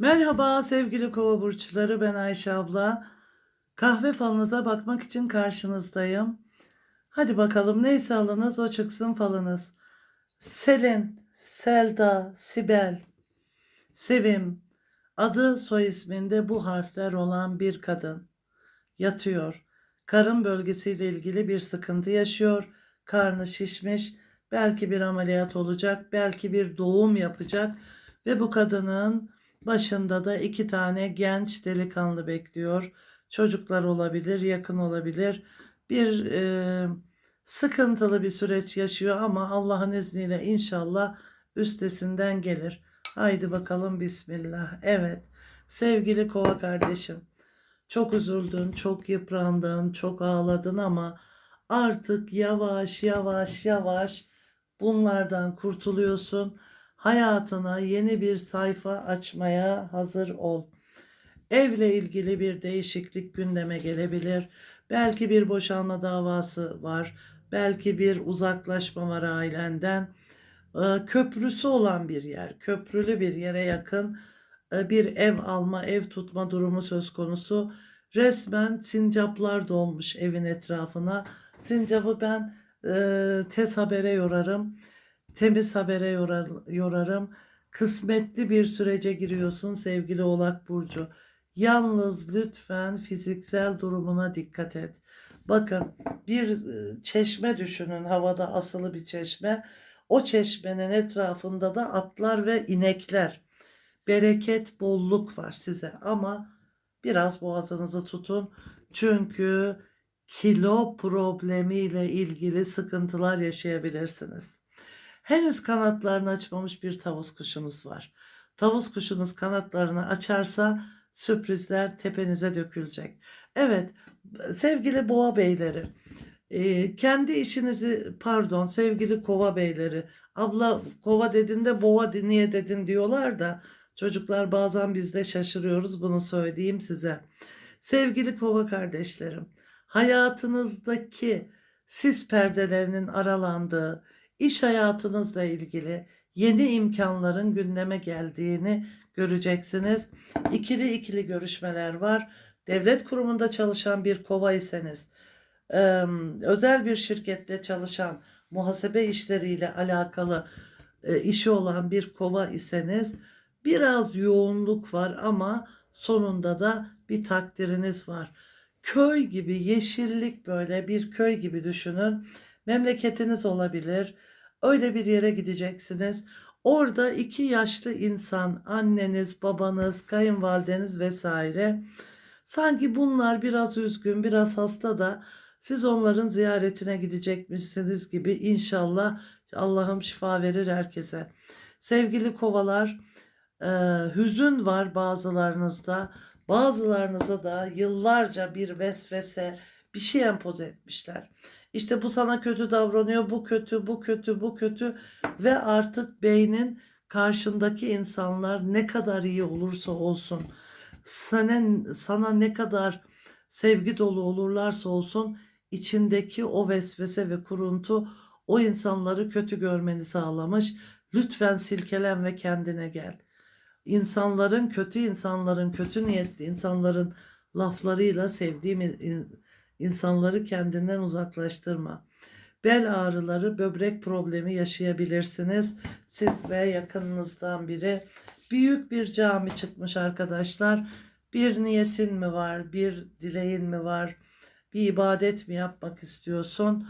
Merhaba sevgili kova burçları ben Ayşe abla. Kahve falınıza bakmak için karşınızdayım. Hadi bakalım neyse alınız o çıksın falınız. Selin, Selda, Sibel, Sevim, adı soy isminde bu harfler olan bir kadın yatıyor. Karın bölgesiyle ilgili bir sıkıntı yaşıyor. Karnı şişmiş. Belki bir ameliyat olacak, belki bir doğum yapacak ve bu kadının başında da iki tane genç delikanlı bekliyor. Çocuklar olabilir, yakın olabilir. Bir e, sıkıntılı bir süreç yaşıyor ama Allah'ın izniyle inşallah üstesinden gelir. Haydi bakalım Bismillah. Evet, sevgili kova kardeşim. Çok üzüldün, çok yıprandın, çok ağladın ama artık yavaş yavaş yavaş bunlardan kurtuluyorsun. Hayatına yeni bir sayfa açmaya hazır ol. Evle ilgili bir değişiklik gündeme gelebilir. Belki bir boşanma davası var. Belki bir uzaklaşma var ailenden. Ee, Köprüsü olan bir yer, köprülü bir yere yakın e, bir ev alma, ev tutma durumu söz konusu. Resmen sincaplar dolmuş evin etrafına. Sincapı ben e, tez habere yorarım. Temiz habere yorar- yorarım. Kısmetli bir sürece giriyorsun sevgili Oğlak Burcu. Yalnız lütfen fiziksel durumuna dikkat et. Bakın bir e, çeşme düşünün havada asılı bir çeşme. O çeşmenin etrafında da atlar ve inekler. Bereket, bolluk var size ama biraz boğazınızı tutun. Çünkü kilo problemiyle ilgili sıkıntılar yaşayabilirsiniz. Henüz kanatlarını açmamış bir tavus kuşunuz var. Tavus kuşunuz kanatlarını açarsa sürprizler tepenize dökülecek. Evet, sevgili boğa beyleri, e, kendi işinizi, pardon sevgili kova beyleri, abla kova dedin de boğa niye dedin diyorlar da çocuklar bazen biz de şaşırıyoruz bunu söyleyeyim size. Sevgili kova kardeşlerim, hayatınızdaki sis perdelerinin aralandığı, iş hayatınızla ilgili yeni imkanların gündeme geldiğini göreceksiniz. İkili ikili görüşmeler var. Devlet kurumunda çalışan bir kova iseniz, özel bir şirkette çalışan muhasebe işleriyle alakalı e, işi olan bir kova iseniz biraz yoğunluk var ama sonunda da bir takdiriniz var. Köy gibi yeşillik böyle bir köy gibi düşünün. Memleketiniz olabilir. Öyle bir yere gideceksiniz. Orada iki yaşlı insan, anneniz, babanız, kayınvalideniz vesaire. Sanki bunlar biraz üzgün, biraz hasta da siz onların ziyaretine gidecekmişsiniz gibi inşallah Allah'ım şifa verir herkese. Sevgili kovalar, e, hüzün var bazılarınızda. Bazılarınıza da yıllarca bir vesvese, bir şey empoze etmişler. İşte bu sana kötü davranıyor, bu kötü, bu kötü, bu kötü ve artık beynin karşındaki insanlar ne kadar iyi olursa olsun, sana, sana ne kadar sevgi dolu olurlarsa olsun içindeki o vesvese ve kuruntu o insanları kötü görmeni sağlamış. Lütfen silkelen ve kendine gel. İnsanların kötü insanların kötü niyetli insanların laflarıyla sevdiğim insanları kendinden uzaklaştırma. Bel ağrıları, böbrek problemi yaşayabilirsiniz. Siz ve yakınınızdan biri. Büyük bir cami çıkmış arkadaşlar. Bir niyetin mi var, bir dileğin mi var, bir ibadet mi yapmak istiyorsun?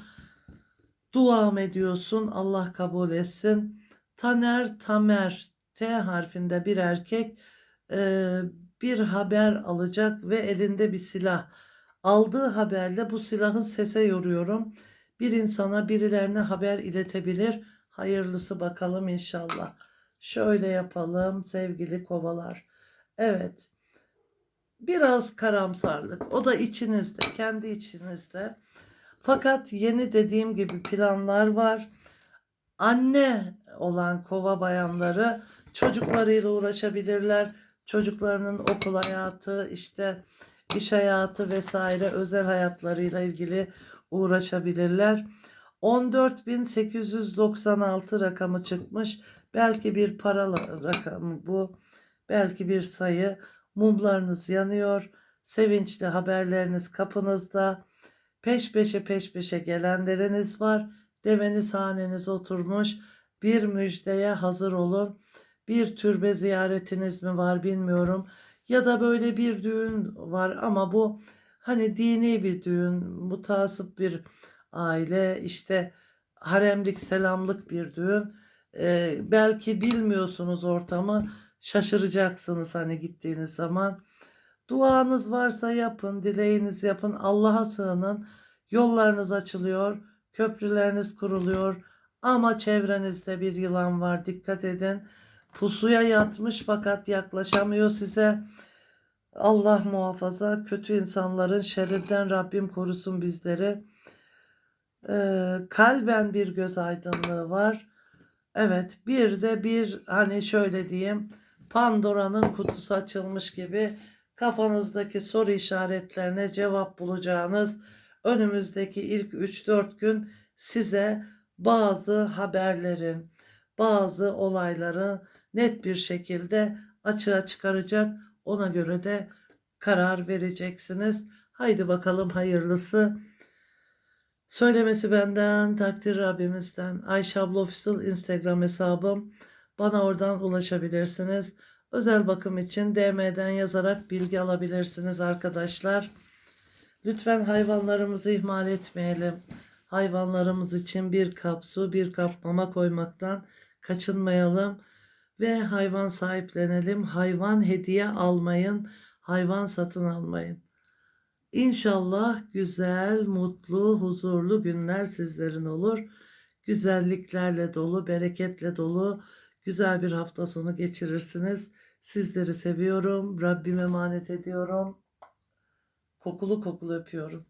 Dua mı ediyorsun? Allah kabul etsin. Taner Tamer T harfinde bir erkek bir haber alacak ve elinde bir silah. Aldığı haberle bu silahı sese yoruyorum. Bir insana birilerine haber iletebilir. Hayırlısı bakalım inşallah. Şöyle yapalım sevgili kovalar. Evet. Biraz karamsarlık. O da içinizde, kendi içinizde. Fakat yeni dediğim gibi planlar var. Anne olan kova bayanları çocuklarıyla uğraşabilirler. Çocuklarının okul hayatı, işte iş hayatı vesaire özel hayatlarıyla ilgili uğraşabilirler. 14.896 rakamı çıkmış. Belki bir para rakamı bu. belki bir sayı mumlarınız yanıyor. Sevinçli haberleriniz kapınızda. Peş peşe peş peşe gelenleriniz var. Deveniz haneniz oturmuş. Bir müjdeye hazır olun. Bir türbe ziyaretiniz mi var bilmiyorum. Ya da böyle bir düğün var ama bu hani dini bir düğün, mutasip bir aile, işte haremlik selamlık bir düğün. Ee, belki bilmiyorsunuz ortamı, şaşıracaksınız hani gittiğiniz zaman. Duanız varsa yapın, dileğiniz yapın, Allah'a sığının. Yollarınız açılıyor, köprüleriniz kuruluyor. Ama çevrenizde bir yılan var, dikkat edin. Pusuya yatmış fakat yaklaşamıyor size. Allah muhafaza kötü insanların şerrinden Rabbim korusun bizleri. Ee, kalben bir göz aydınlığı var. Evet bir de bir hani şöyle diyeyim Pandora'nın kutusu açılmış gibi kafanızdaki soru işaretlerine cevap bulacağınız önümüzdeki ilk 3-4 gün size bazı haberlerin, bazı olayları net bir şekilde açığa çıkaracak. Ona göre de karar vereceksiniz. Haydi bakalım hayırlısı. Söylemesi benden, takdir Rabbimizden. Ayşe Official Instagram hesabım. Bana oradan ulaşabilirsiniz. Özel bakım için DM'den yazarak bilgi alabilirsiniz arkadaşlar. Lütfen hayvanlarımızı ihmal etmeyelim. Hayvanlarımız için bir kap su, bir kap mama koymaktan kaçınmayalım ve hayvan sahiplenelim. Hayvan hediye almayın, hayvan satın almayın. İnşallah güzel, mutlu, huzurlu günler sizlerin olur. Güzelliklerle dolu, bereketle dolu güzel bir hafta sonu geçirirsiniz. Sizleri seviyorum. Rabbime emanet ediyorum. Kokulu kokulu öpüyorum.